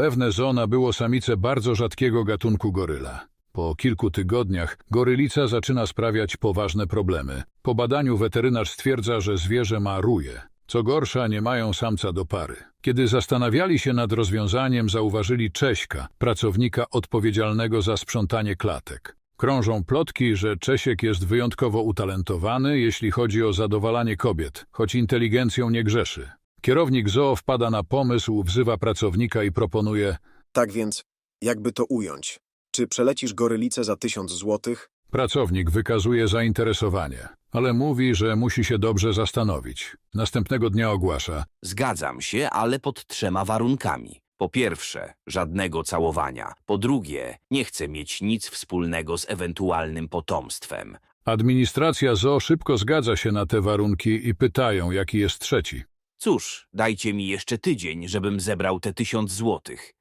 Pewne zoo nabyło samicę bardzo rzadkiego gatunku goryla. Po kilku tygodniach gorylica zaczyna sprawiać poważne problemy. Po badaniu weterynarz stwierdza, że zwierzę ma ruje. Co gorsza, nie mają samca do pary. Kiedy zastanawiali się nad rozwiązaniem, zauważyli Cześka, pracownika odpowiedzialnego za sprzątanie klatek. Krążą plotki, że Czesiek jest wyjątkowo utalentowany, jeśli chodzi o zadowalanie kobiet, choć inteligencją nie grzeszy. Kierownik zoo wpada na pomysł, wzywa pracownika i proponuje Tak więc, jakby to ująć? Czy przelecisz gorylicę za tysiąc złotych? Pracownik wykazuje zainteresowanie, ale mówi, że musi się dobrze zastanowić. Następnego dnia ogłasza: Zgadzam się, ale pod trzema warunkami. Po pierwsze, żadnego całowania. Po drugie, nie chcę mieć nic wspólnego z ewentualnym potomstwem. Administracja zoo szybko zgadza się na te warunki i pytają, jaki jest trzeci. Cóż, dajcie mi jeszcze tydzień, żebym zebrał te tysiąc złotych.